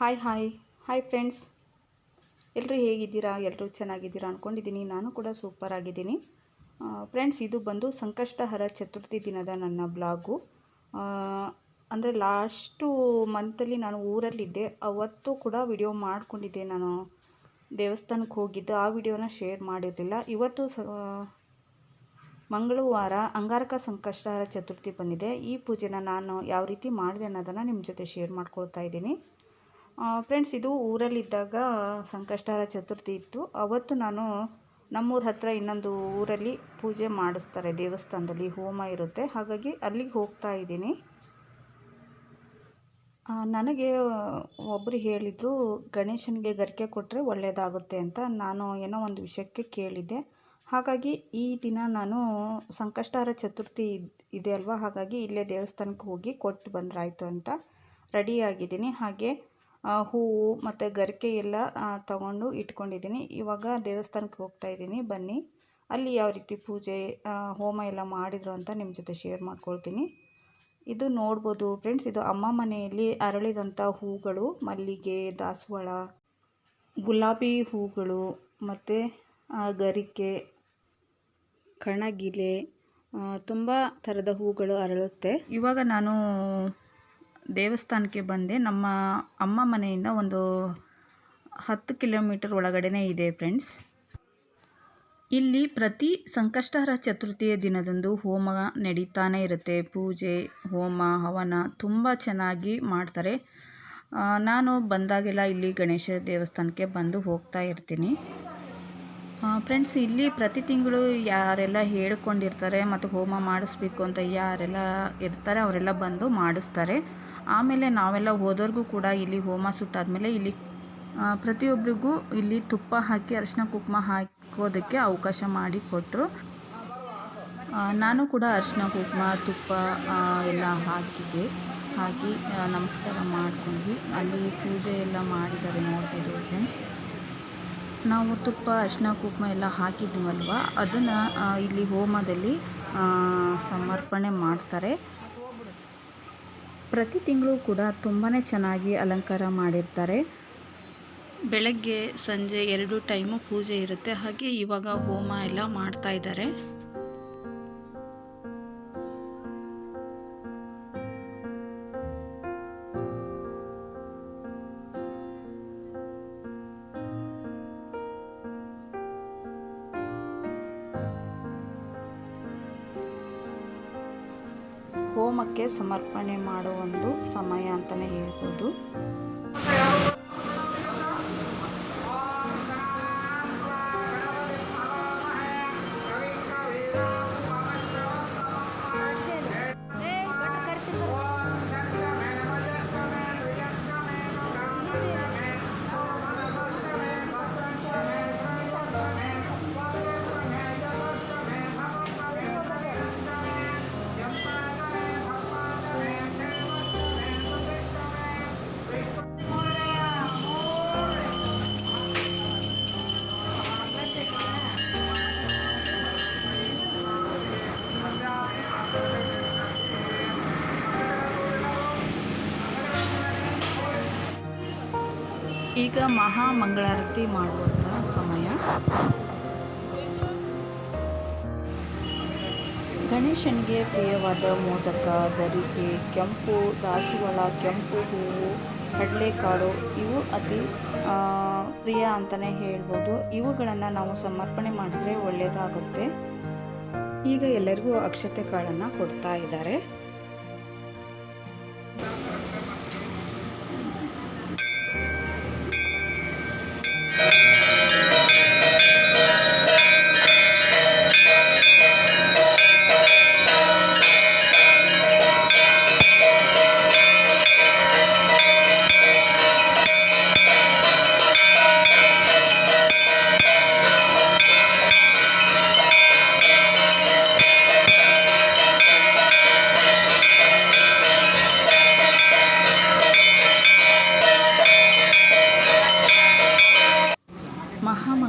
Hi hi hi friends ಎಲ್ಲರೂ ಹೇಗಿದ್ದೀರಾ? ಎಲ್ಲರೂ ಚೆನ್ನಾಗಿದ್ದೀರಾ ಅಂದ್ಕೊಂಡಿದ್ದೀನಿ ನಾನು ಕೂಡ ಸೂಪರ್ ಆಗಿದ್ದೀನಿ. ಫ್ರೆಂಡ್ಸ್ ಇದು ಬಂದು ಸಂಕಷ್ಟಹರ ಚತುರ್ಥಿ ದಿನದ ನನ್ನ ಬ್ಲಾಗು ಅಂದರೆ ಲಾಸ್ಟು ಮಂತಲ್ಲಿ ನಾನು ಊರಲ್ಲಿದ್ದೆ. ಅವತ್ತು ಕೂಡ ವಿಡಿಯೋ ಮಾಡ್ಕೊಂಡಿದ್ದೆ. ನಾನು ದೇವಸ್ಥಾನಕ್ಕೆ ಹೋಗಿದ್ದು. ಆ ವಿಡಿಯೋನ ಶೇರ್ ಮಾಡಿರಲಿಲ್ಲ. ಇವತ್ತು ಸ ಮಂಗಳವಾರ ಅಂಗಾರಕ ಸಂಕಷ್ಟಹರ ಚತುರ್ಥಿ ಬಂದಿದೆ. ಈ ಪೂಜೆನ ನಾನು ಯಾವ ರೀತಿ ಮಾಡಿದೆ ಅನ್ನೋದನ್ನು ನಿಮ್ಮ ಜೊತೆ ಶೇರ್ ಮಾಡ್ಕೊಳ್ತಾ ಇದ್ದೀನಿ. ಫ್ರೆಂಡ್ಸ್ ಇದು ಊರಲ್ಲಿದ್ದಾಗ ಸಂಕಷ್ಟಹರ ಚತುರ್ಥಿ ಇತ್ತು. ಅವತ್ತು ನಾನು ನಮ್ಮೂರ ಹತ್ರ ಇನ್ನೊಂದು ಊರಲ್ಲಿ ಪೂಜೆ ಮಾಡಿಸ್ತಾರೆ. ದೇವಸ್ಥಾನದಲ್ಲಿ ಹೋಮ ಇರುತ್ತೆ. ಹಾಗಾಗಿ ಅಲ್ಲಿಗೆ ಹೋಗ್ತಾ ಇದ್ದೀನಿ. ನನಗೆ ಒಬ್ಬರು ಹೇಳಿದರು, ಗಣೇಶನಿಗೆ ಗರಿಕೆ ಕೊಟ್ಟರೆ ಒಳ್ಳೆಯದಾಗುತ್ತೆ ಅಂತ ನಾನು ಏನೋ ಒಂದು ವಿಷಯಕ್ಕೆ ಕೇಳಿದ್ದೆ. ಹಾಗಾಗಿ ಈ ದಿನ ನಾನು ಸಂಕಷ್ಟಾರ ಚತುರ್ಥಿ ಇದೆ ಅಲ್ವಾ? ಹಾಗಾಗಿ ಇಲ್ಲೇ ದೇವಸ್ಥಾನಕ್ಕೆ ಹೋಗಿ ಕೊಟ್ಟು ಬಂದ್ರಾಯಿತು ಅಂತ ರೆಡಿಯಾಗಿದ್ದೀನಿ ಹಾಗೆ ಹೂವು ಮತ್ತು ಗರಿಕೆ ಎಲ್ಲ ತಗೊಂಡು ಇಟ್ಕೊಂಡಿದ್ದೀನಿ. ಇವಾಗ ದೇವಸ್ಥಾನಕ್ಕೆ ಹೋಗ್ತಾ ಇದ್ದೀನಿ. ಬನ್ನಿ. ಅಲ್ಲಿ ಯಾವ ರೀತಿ ಪೂಜೆ ಹೋಮ ಎಲ್ಲ ಮಾಡಿದರು ಅಂತ ನಿಮ್ಮ ಜೊತೆ ಶೇರ್ ಮಾಡ್ಕೊಳ್ತೀನಿ. ಇದು ನೋಡ್ಬೋದು ಫ್ರೆಂಡ್ಸ್ ಇದು ಅಮ್ಮ ಮನೆಯಲ್ಲಿ ಅರಳಿದಂಥ ಹೂಗಳು, ಮಲ್ಲಿಗೆ, ದಾಸವಾಳ, ಗುಲಾಬಿ ಹೂಗಳು ಮತ್ತು ಗರಿಕೆ, ಕಣಗಿಲೆ ತುಂಬ ಥರದ ಹೂಗಳು ಅರಳುತ್ತೆ. ಇವಾಗ ನಾನು ದೇವಸ್ಥಾನಕ್ಕೆ ಬಂದೆ. ನಮ್ಮ ಅಮ್ಮ ಮನೆಯಿಂದ ಒಂದು ಹತ್ತು ಕಿಲೋಮೀಟರ್ ಒಳಗಡೆನೇ ಇದೆ ಫ್ರೆಂಡ್ಸ್. ಇಲ್ಲಿ ಪ್ರತಿ ಸಂಕಷ್ಟಹರ ಚತುರ್ಥಿಯ ದಿನದಂದು ಹೋಮ ನಡೀತಾನೆ ಇರುತ್ತೆ. ಪೂಜೆ, ಹೋಮ, ಹವನ ತುಂಬ ಚೆನ್ನಾಗಿ ಮಾಡ್ತಾರೆ. ನಾನು ಬಂದಾಗೆಲ್ಲ ಇಲ್ಲಿ ಗಣೇಶ ದೇವಸ್ಥಾನಕ್ಕೆ ಬಂದು ಹೋಗ್ತಾ ಇರ್ತೀನಿ. ಫ್ರೆಂಡ್ಸ್, ಇಲ್ಲಿ ಪ್ರತಿ ತಿಂಗಳು ಯಾರೆಲ್ಲ ಹೇಳ್ಕೊಂಡಿರ್ತಾರೆ, ಮತ್ತು ಹೋಮ ಮಾಡಿಸ್ಬೇಕು ಅಂತ ಯಾರೆಲ್ಲ ಇರ್ತಾರೆ, ಅವರೆಲ್ಲ ಬಂದು ಮಾಡಿಸ್ತಾರೆ. ಆಮೇಲೆ ನಾವೆಲ್ಲ ಹೋದವ್ರಿಗೂ ಕೂಡ ಇಲ್ಲಿ ಹೋಮ ಸುಟ್ಟಾದಮೇಲೆ ಇಲ್ಲಿ ಪ್ರತಿಯೊಬ್ಬರಿಗೂ ಇಲ್ಲಿ ತುಪ್ಪ ಹಾಕಿ, ಅರಿಶಿನ ಕುಂಕುಮ ಹಾಕೋದಕ್ಕೆ ಅವಕಾಶ ಮಾಡಿ ಕೊಟ್ಟರು ನಾನು ಕೂಡ ಅರಿಶಿನ ಕುಂಕುಮ, ತುಪ್ಪ ಎಲ್ಲ ಹಾಕಿದ್ದೆ. ಹಾಕಿ ನಮಸ್ಕಾರ ಮಾಡ್ಕೊಂಡ್ವಿ. ಅಲ್ಲಿ ಪೂಜೆ ಎಲ್ಲ ಮಾಡಿದ್ದಾರೆ ನೋಡ್ಬೋದು ಫ್ರೆಂಡ್ಸ್ ನಾವು ತುಪ್ಪ, ಅರಿಶಿನ ಕುಂಕುಮ ಎಲ್ಲ ಹಾಕಿದ್ವಲ್ವ? ಅದನ್ನು ಇಲ್ಲಿ ಹೋಮದಲ್ಲಿ ಸಮರ್ಪಣೆ ಮಾಡ್ತಾರೆ. ಪ್ರತಿ ತಿಂಗಳು ಕೂಡ ತುಂಬಾ ಚೆನ್ನಾಗಿ ಅಲಂಕಾರ ಮಾಡಿರ್ತಾರೆ. ಬೆಳಗ್ಗೆ ಸಂಜೆ ಎರಡು ಟೈಮು ಪೂಜೆ ಇರುತ್ತೆ. ಹಾಗೆ ಇವಾಗ ಹೋಮ ಎಲ್ಲ ಮಾಡ್ತಾ ಇದ್ದಾರೆ. ಹೋಮಕ್ಕೆ ಸಮರ್ಪಣೆ ಮಾಡೋ ಒಂದು ಸಮಯ ಅಂತಲೇ ಹೇಳ್ಬೋದು. ಈಗ ಮಹಾ ಮಂಗಳಾರತಿ ಮಾಡುವಂಥ ಸಮಯ. ಗಣೇಶನಿಗೆ ಪ್ರಿಯವಾದ ಮೋದಕ ಗರಿಕೆ ಕೆಂಪು ದಾಸವಾಳ ಕೆಂಪು ಹೂವು ಕಡಲೆಕಾಳು ಇವು ಅತಿ ಪ್ರಿಯ ಅಂತಲೇ ಹೇಳ್ಬೋದು. ಇವುಗಳನ್ನು ನಾವು ಸಮರ್ಪಣೆ ಮಾಡಿದ್ರೆ ಒಳ್ಳೆಯದಾಗುತ್ತೆ ಈಗ ಎಲ್ಲರಿಗೂ ಅಕ್ಷತೆ ಕಾಳನ್ನು ಕೊಡ್ತಾ ಇದ್ದಾರೆ. Música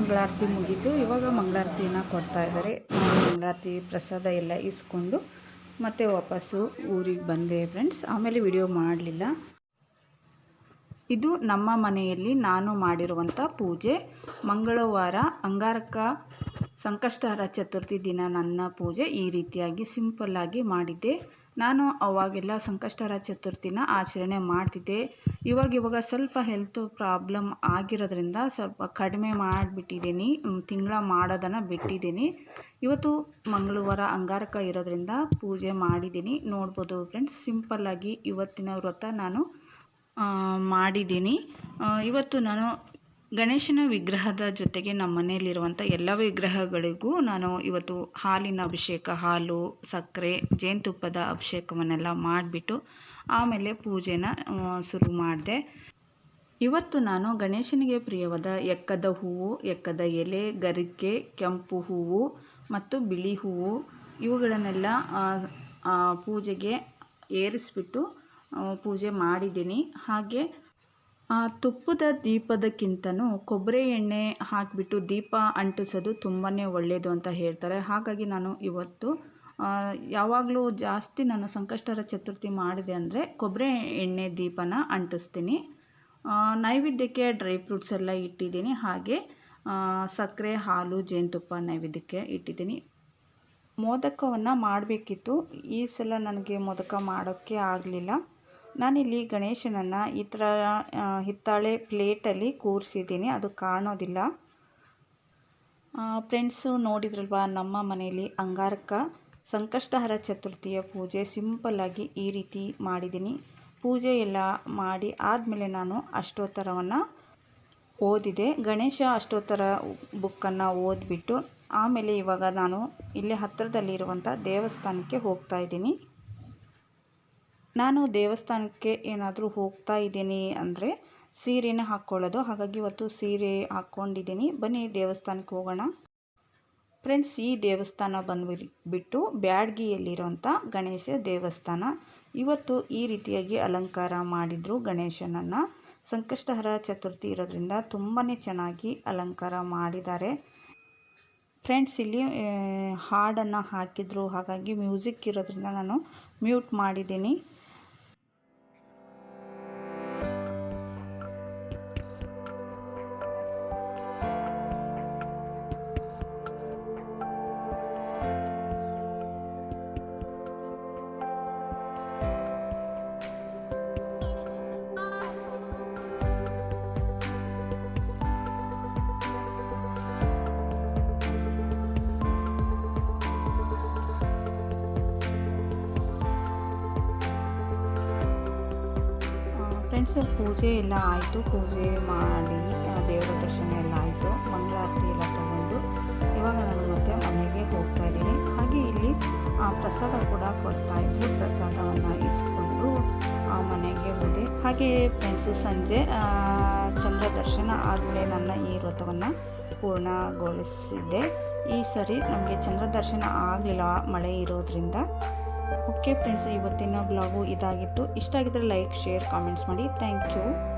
ಮಂಗಳಾರತಿ ಮುಗೀತು ಇವಾಗ ಮಂಗಳಾರತಿನ ಕೊಡ್ತಾ ಇದ್ದಾರೆ. ಮಂಗಳಾರತಿ ಪ್ರಸಾದ ಎಲ್ಲ ಇಸ್ಕೊಂಡು ಮತ್ತೆ ವಾಪಸ್ಸು ಊರಿಗೆ ಬಂದೆ ಫ್ರೆಂಡ್ಸ್ ಆಮೇಲೆ ವಿಡಿಯೋ ಮಾಡಲಿಲ್ಲ. ಇದು ನಮ್ಮ ಮನೆಯಲ್ಲಿ ನಾನು ಮಾಡಿರುವಂಥ ಪೂಜೆ. ಮಂಗಳವಾರ ಅಂಗಾರಕ ಸಂಕಷ್ಟಹರ ಚತುರ್ಥಿ ದಿನ ನನ್ನ ಪೂಜೆ ಈ ರೀತಿಯಾಗಿ ಸಿಂಪಲ್ಲಾಗಿ ಮಾಡಿದ್ದೆ. ನಾನು ಅವಾಗೆಲ್ಲ ಸಂಕಷ್ಟರ ಚತುರ್ಥಿನ ಆಚರಣೆ ಮಾಡ್ತಿದ್ದೆ. ಇವಾಗ ಇವಾಗ ಸ್ವಲ್ಪ ಹೆಲ್ತ್ ಪ್ರಾಬ್ಲಮ್ ಆಗಿರೋದ್ರಿಂದ ಸ್ವಲ್ಪ ಕಡಿಮೆ ಮಾಡಿಬಿಟ್ಟಿದ್ದೀನಿ. ತಿಂಗಳ ಮಾಡೋದನ್ನು ಬಿಟ್ಟಿದ್ದೀನಿ. ಇವತ್ತು ಮಂಗಳವಾರ ಅಂಗಾರಕ ಇರೋದ್ರಿಂದ ಪೂಜೆ ಮಾಡಿದ್ದೀನಿ. ನೋಡ್ಬೋದು ಫ್ರೆಂಡ್ಸ್ ಸಿಂಪಲ್ಲಾಗಿ ಇವತ್ತಿನ ವ್ರತ ನಾನು ಮಾಡಿದ್ದೀನಿ. ಇವತ್ತು ನಾನು ಗಣೇಶನ ವಿಗ್ರಹದ ಜೊತೆಗೆ ನಮ್ಮ ಮನೆಯಲ್ಲಿರುವಂಥ ಎಲ್ಲ ವಿಗ್ರಹಗಳಿಗೂ ನಾನು ಇವತ್ತು ಹಾಲಿನ ಅಭಿಷೇಕ, ಹಾಲು, ಸಕ್ಕರೆ, ಜೇನುತುಪ್ಪದ ಅಭಿಷೇಕವನ್ನೆಲ್ಲ ಮಾಡಿಬಿಟ್ಟು ಆಮೇಲೆ ಪೂಜೆನ ಶುರು ಮಾಡಿದೆ. ಇವತ್ತು ನಾನು ಗಣೇಶನಿಗೆ ಪ್ರಿಯವಾದ ಎಕ್ಕದ ಹೂವು, ಎಕ್ಕದ ಎಲೆ, ಗರಿಕೆ, ಕೆಂಪು ಹೂವು ಮತ್ತು ಬಿಳಿ ಹೂವು ಇವುಗಳನ್ನೆಲ್ಲ ಪೂಜೆಗೆ ಏರಿಸ್ಬಿಟ್ಟು ಪೂಜೆ ಮಾಡಿದ್ದೀನಿ. ಹಾಗೆ ತುಪ್ಪದ ದೀಪದಕ್ಕಿಂತನೂ ಕೊಬ್ಬರಿ ಎಣ್ಣೆ ಹಾಕಿಬಿಟ್ಟು ದೀಪ ಅಂಟಿಸೋದು ತುಂಬಾ ಒಳ್ಳೆಯದು ಅಂತ ಹೇಳ್ತಾರೆ. ಹಾಗಾಗಿ ನಾನು ಇವತ್ತು ಯಾವಾಗಲೂ ಜಾಸ್ತಿ ನಾನು ಸಂಕಷ್ಟರ ಚತುರ್ಥಿ ಮಾಡಿದೆ ಅಂದರೆ ಕೊಬ್ಬರಿ ಎಣ್ಣೆ ದೀಪನ ಅಂಟಿಸ್ತೀನಿ. ನೈವೇದ್ಯಕ್ಕೆ ಡ್ರೈ ಫ್ರೂಟ್ಸ್ ಎಲ್ಲ ಇಟ್ಟಿದ್ದೀನಿ. ಹಾಗೆ ಸಕ್ಕರೆ, ಹಾಲು, ಜೇನುತುಪ್ಪ ನೈವೇದ್ಯಕ್ಕೆ ಇಟ್ಟಿದ್ದೀನಿ. ಮೋದಕವನ್ನು ಮಾಡಬೇಕಿತ್ತು. ಈ ಸಲ ನನಗೆ ಮೋದಕ ಮಾಡೋಕ್ಕೆ ಆಗಲಿಲ್ಲ. ನಾನಿಲ್ಲಿ ಗಣೇಶನನ್ನು ಈ ಥರ ಹಿತ್ತಾಳೆ ಪ್ಲೇಟಲ್ಲಿ ಕೂರಿಸಿದ್ದೀನಿ. ಅದು ಕಾಣೋದಿಲ್ಲ. ಫ್ರೆಂಡ್ಸು ನೋಡಿದ್ರಲ್ವ, ನಮ್ಮ ಮನೆಯಲ್ಲಿ ಅಂಗಾರಕ ಸಂಕಷ್ಟಹರ ಚತುರ್ಥಿಯ ಪೂಜೆ ಸಿಂಪಲ್ಲಾಗಿ ಈ ರೀತಿ ಮಾಡಿದ್ದೀನಿ. ಪೂಜೆ ಎಲ್ಲ ಮಾಡಿ ಆದಮೇಲೆ ನಾನು ಅಷ್ಟೋತ್ತರವನ್ನು ಓದಿದೆ. ಗಣೇಶ ಅಷ್ಟೋತ್ತರ ಬುಕ್ಕನ್ನು ಓದಿಬಿಟ್ಟು ಆಮೇಲೆ ಇವಾಗ ನಾನು ಇಲ್ಲಿ ಹತ್ತಿರದಲ್ಲಿರುವಂಥ ದೇವಸ್ಥಾನಕ್ಕೆ ಹೋಗ್ತಾ ಇದ್ದೀನಿ. ನಾನು ದೇವಸ್ಥಾನಕ್ಕೆ ಏನಾದರೂ ಹೋಗ್ತಾ ಇದ್ದೀನಿ ಅಂದರೆ ಸೀರೆನ ಹಾಕ್ಕೊಳ್ಳೋದು ಹಾಗಾಗಿ ಇವತ್ತು ಸೀರೆ ಹಾಕ್ಕೊಂಡಿದ್ದೀನಿ ಬನ್ನಿ ದೇವಸ್ಥಾನಕ್ಕೆ ಹೋಗೋಣ. ಫ್ರೆಂಡ್ಸ್, ಈ ದೇವಸ್ಥಾನ ಬಂದುಬಿಟ್ಟು ಬ್ಯಾಡ್ಗಿಯಲ್ಲಿರೋಂಥ ಗಣೇಶ ದೇವಸ್ಥಾನ. ಇವತ್ತು ಈ ರೀತಿಯಾಗಿ ಅಲಂಕಾರ ಮಾಡಿದರು ಗಣೇಶನನ್ನು. ಸಂಕಷ್ಟಹರ ಚತುರ್ಥಿ ಇರೋದ್ರಿಂದ ತುಂಬಾ ಚೆನ್ನಾಗಿ ಅಲಂಕಾರ ಮಾಡಿದ್ದಾರೆ. ಫ್ರೆಂಡ್ಸ್, ಇಲ್ಲಿ ಹಾಡನ್ನು ಹಾಕಿದರು. ಹಾಗಾಗಿ ಮ್ಯೂಸಿಕ್ ಇರೋದ್ರಿಂದ ನಾನು ಮ್ಯೂಟ್ ಮಾಡಿದ್ದೀನಿ. ಫ್ರೆಂಡ್ಸ್ ಪೂಜೆ ಎಲ್ಲ ಆಯಿತು. ಪೂಜೆ ಮಾಡಿ ದೇವರ ದರ್ಶನ ಎಲ್ಲ ಆಯಿತು. ಮಂಗಳಾರತಿ ಎಲ್ಲ ತಗೊಂಡು ಇವಾಗ ನಾನು ಮತ್ತೆ ಮನೆಗೆ ಹೋಗ್ತಾ ಇದ್ದೀನಿ. ಹಾಗೆ ಇಲ್ಲಿ ಪ್ರಸಾದ ಕೂಡ ಕೊಡ್ತಾಯಿದ್ರು ಪ್ರಸಾದವನ್ನು ಇಸ್ಕೊಂಡು ಮನೆಗೆ ಹೋದೆ ಹಾಗೆ ಫ್ರೆಂಡ್ಸು ಸಂಜೆ ಚಂದ್ರ ದರ್ಶನ ಆದಮೇಲೆ ನನ್ನ ಈ ವ್ರತವನ್ನು ಪೂರ್ಣಗೊಳಿಸಿದ್ದೆ ಈ ಸರಿ ನಮಗೆ ಚಂದ್ರ ದರ್ಶನ ಆಗಲಿಲ್ಲ, ಮಳೆ ಇರೋದ್ರಿಂದ. ಓಕೆ ಫ್ರೆಂಡ್ಸ್ ಇವತ್ತಿನ ಬ್ಲಾಗು ಇದಾಗಿತ್ತು. ಇಷ್ಟ ಆಗಿದ್ದರೆ ಲೈಕ್ ಶೇರ್ ಕಾಮೆಂಟ್ಸ್ ಮಾಡಿ. Thank you